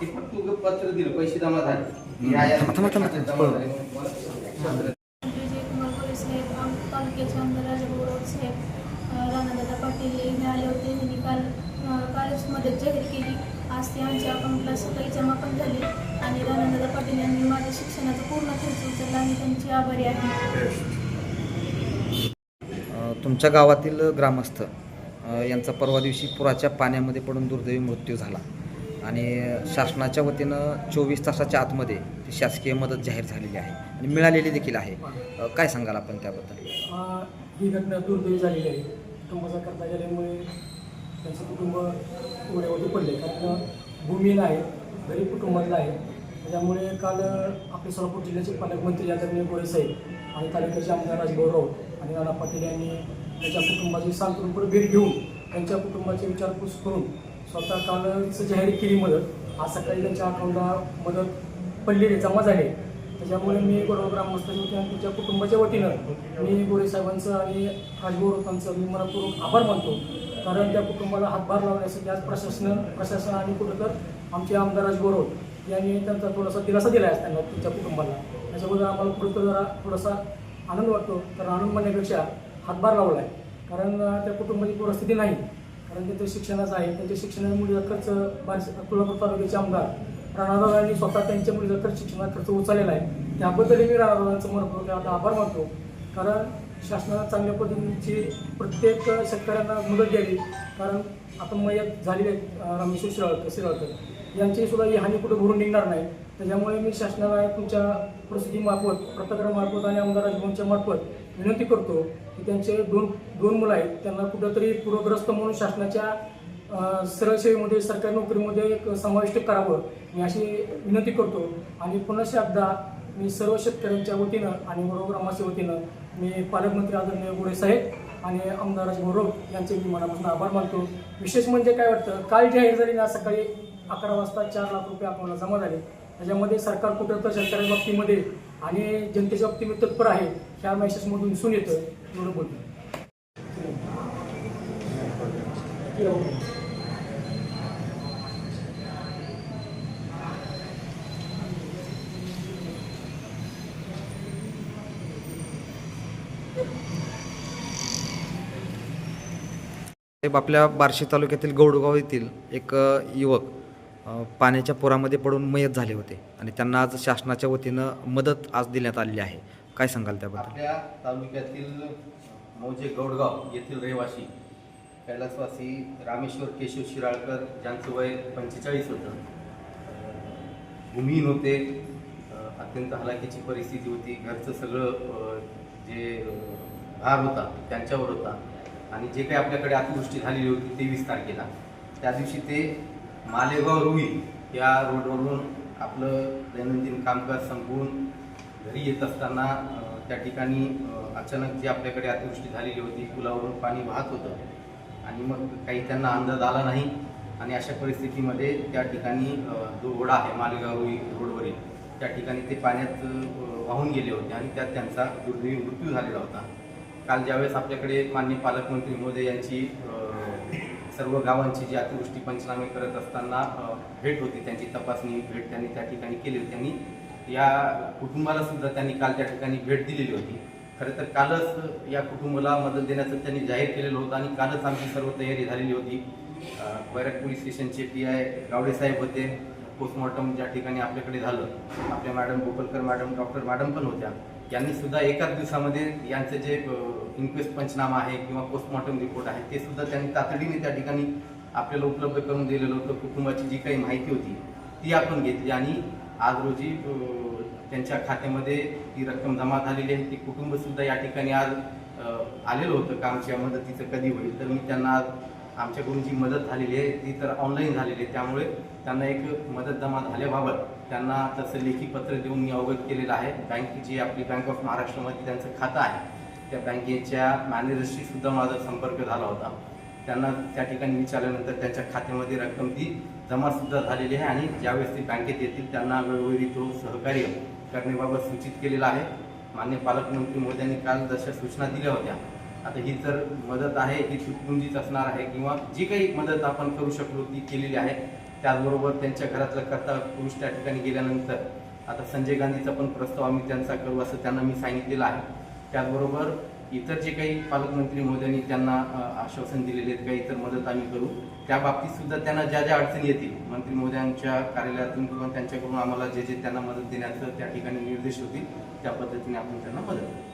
ते फक्त उगाच पत्र दिलं पैसे जमा झाले. या- या- थांबा, थांबा, खात्यात थांबा. जमा झाले. मग मला पत्र विजय कुमार कोरे साहेब आम तालुक्याचे आमदार राजाभाऊ साहेब अ, राणादादा पाटील हे इथे आले होते त्यांनी काल अ, कालच मदत जाहीर केली आज ते आमच्या अकाउंटला सकाळी जमा पण झाली आणि राणादादा पाटील यांनी माझ्या शिक्षणाचा पूर्ण खर्च उचलला आणि त्यांची आभारी आहे अ, तुमच्या गावातील ग्रामस्थ अ, यांचा परवा दिवशी पुराच्या पाण्यामध्ये पडून दुर्दैवी मृत्यू झाला. आणि शासनाच्या वतीनं चोवीस तासाच्या आतमध्ये ती शासकीय मदत जाहीर झालेली आहे आणि मिळालेली देखील आहे. अ, काय सांगाल आपण त्याबद्दल? ही घटना दुर्दैवी झालेली आहे. कुटुंबाचा करता गेल्यामुळे त्यांचं कुटुंब उघड्यावरती पडले कारण भूमीला आहे गरीब कुटुंबातलं आहे. त्याच्यामुळे काल आपले सोलापूर जिल्ह्याचे पालकमंत्री आदरणीय गोळे साहेब आणि तालुक्याचे आमदार राजभाऊ राऊत आणि राणा पाटील यांनी त्यांच्या कुटुंबाची सांत्वनपूर भेट घेऊन त्यांच्या कुटुंबाची विचारपूस करून स्वतः कालच जाहीर केली मदत. आज सकाळी त्यांच्या अकाउंटला मदत पडलेली जमा झाली त्याच्यामुळे मी गोरव ग्रामस्थांच्या आणि त्यांच्या कुटुंबाच्या वतीनं मी गोरे साहेबांचं आणि खासगी लोकांचं मी मनपूर्वक आभार मानतो. कारण त्या कुटुंबाला हातभार लावण्यासाठी आज प्रशासन प्रशासन आणि कुठं तर आमचे आमदार राजभाऊ यांनी त्यांचा थोडासा दिलासा दिला आहे त्यांना त्यांच्या कुटुंबाला. त्याच्याबद्दल आम्हाला कुठं जरा थोडासा आनंद वाटतो तर आनंद म्हणण्यापेक्षा हातभार लावला आहे कारण त्या कुटुंबाची परिस्थिती नाही. कारण ते शिक्षणाचं आहे. त्यांच्या शिक्षणाच्या मुलीचा खर्च बार्शी कोल्हापूर तालुक्याचे आमदार राणादादांनी स्वतः त्यांच्या मुलीचा खर्च शिक्षणाचा खर्च उचललेला आहे. त्याबद्दलही मी राणादादांचं मनपूर्वक आभार मानतो. कारण शासनानं चांगल्या पद्धतीची प्रत्येक शेतकऱ्यांना मदत द्यावी. कारण आता मयत झालेले रामेश्वर शिराळकर शिराळकर यांची सुद्धा ही हानी कुठे भरून निघणार नाही. त्याच्यामुळे मी शासनाला तुमच्या प्रसिद्धीमार्फत पत्रकारामार्फत आणि आमदार राजभवनच्या मार्फत विनंती करतो की त्यांचे दोन दोन मुलं आहेत त्यांना कुठंतरी पूरग्रस्त म्हणून शासनाच्या अ, सरळ सेवेमध्ये सरकारी नोकरीमध्ये समाविष्ट करावं. मी अशी विनंती करतो. आणि पुन्हा एकदा मी सर्व शेतकऱ्यांच्या वतीनं आणि बरोबर ग्रामाच्या वतीनं मी पालकमंत्री आदरणीय गोरे साहेब आणि आमदार गौरव यांचे मी मनापासून आभार मानतो. विशेष म्हणजे काय वाटतं? काल जाहीर झाली ना सकाळी अकरा वाजता चार लाख रुपये अकाउंटला जमा झाले. त्याच्यामध्ये सरकार कुठं तर शेतकऱ्यांच्या बाबतीमध्ये आणि जनतेच्या बाबतीमध्ये तत्पर आहे ह्या मेसेजमधून दिसून येतं एवढं बोलतो साहेब आपल्या बार्शी तालुक्यातील गौडगाव येथील एक युवक पाण्याच्या पुरामध्ये पडून मयत झाले होते आणि त्यांना आज शासनाच्या वतीनं मदत आज देण्यात आलेली आहे. काय सांगाल त्याबद्दल? आपल्या तालुक्यातील मौजे गौडगाव येथील रहिवासी कैलासवासी रामेश्वर केशव शिराळकर ज्यांचं वय पंचेचाळीस होतं भूमिहीन होते. अत्यंत हलाखीची परिस्थिती होती. घरचं सगळं जे भार होता त्यांच्यावर होता. आणि जे काही आपल्याकडे अतिवृष्टी झालेली होती तेवीस तारखेला त्या दिवशी ते मालेगाव रुई या रोडवरून आपलं दैनंदिन कामकाज संपवून घरी येत असताना त्या ठिकाणी अचानक जी आपल्याकडे अतिवृष्टी झालेली होती पुलावरून पाणी वाहत होतं आणि मग काही त्यांना अंदाज आला नाही आणि अशा परिस्थितीमध्ये त्या ठिकाणी जो ओढा आहे मालेगाव रुई रोडवरील त्या ठिकाणी ते पाण्यात वाहून गेले होते आणि त्यात त्यांचा दुर्दैवी मृत्यू झालेला होता. काल ज्यावेळेस आपल्याकडे माननीय पालकमंत्री मोदी यांची सर्व गावांची जी अतिवृष्टी पंचनामे करत असताना भेट होती. त्यांची तपासणी भेट त्यांनी त्या ठिकाणी केली होती. त्यांनी या कुटुंबाला सुद्धा त्यांनी काल त्या ठिकाणी भेट दिलेली होती. खरं तर कालच या कुटुंबाला मदत देण्याचं त्यांनी जाहीर केलेलं होतं आणि कालच आमची सर्व तयारी झालेली होती. बैरक पोलीस स्टेशनचे टी आय गावडे साहेब होते. पोस्टमॉर्टम ज्या ठिकाणी आपल्याकडे झालं आपल्या madam Gopalkar madam doctor madam पण होत्या. यांनी सुद्धा एकाच दिवसामध्ये यांचं जे इन्क्वेस्ट पंचनामा आहे किंवा पोस्टमॉर्टम रिपोर्ट आहे ते सुद्धा त्यांनी तातडीने त्या ठिकाणी आपल्याला उपलब्ध करून दिलेलं होतं. कुटुंबाची जी काही माहिती होती ती आपण घेतली. आणि आज रोजी त्यांच्या खात्यामध्ये ती रक्कम जमा झालेली आहे. ती कुटुंब सुद्धा या ठिकाणी आज आलेलं होतं. का आमच्या मदतीचं कधी होईल तर मी त्यांना आज आमच्याकडून जी मदत झालेली आहे ती तर ऑनलाईन झालेली आहे. त्यामुळे त्यांना एक मदत जमा झाल्याबाबत त्यांना तसं लेखी पत्र देऊन मी अवगत केलेलं आहे. बँकेची आपली बँक ऑफ महाराष्ट्रामध्ये त्यांचं खातं आहे त्या बँकेच्या मॅनेजरशी सुद्धा माझा संपर्क झाला होता. त्यांना त्या ठिकाणी विचारल्यानंतर त्यांच्या खात्यामध्ये रक्कम ती जमासुद्धा झालेली आहे आणि ज्यावेळेस ते बँकेत येतील त्यांना वेळोवेळी तो सहकार्य करण्याबाबत सूचित केलेला आहे. मान्य पालकमंत्री मोदयांनी काल जशा सूचना दिल्या होत्या आता ही जर मदत आहे ही तुटपुंजीच असणार आहे किंवा जी काही मदत आपण करू शकलो ती केलेली आहे. त्याचबरोबर त्यांच्या घरातला करता पुरुष त्या ठिकाणी गेल्यानंतर आता संजय गांधीचा पण प्रस्ताव आम्ही त्यांचा करू असं त्यांना मी सांगितलेलं आहे. त्याचबरोबर इतर जे काही पालकमंत्री महोदयांनी त्यांना आश्वासन दिलेले आहेत काही इतर मदत आम्ही करू त्या बाबतीत सुद्धा त्यांना ज्या ज्या अडचणी येतील मंत्री महोदयांच्या कार्यालयातून किंवा त्यांच्याकडून आम्हाला जे जे त्यांना मदत देण्याचं त्या ठिकाणी निर्देश होतील त्या पद्धतीने आपण त्यांना मदत करू.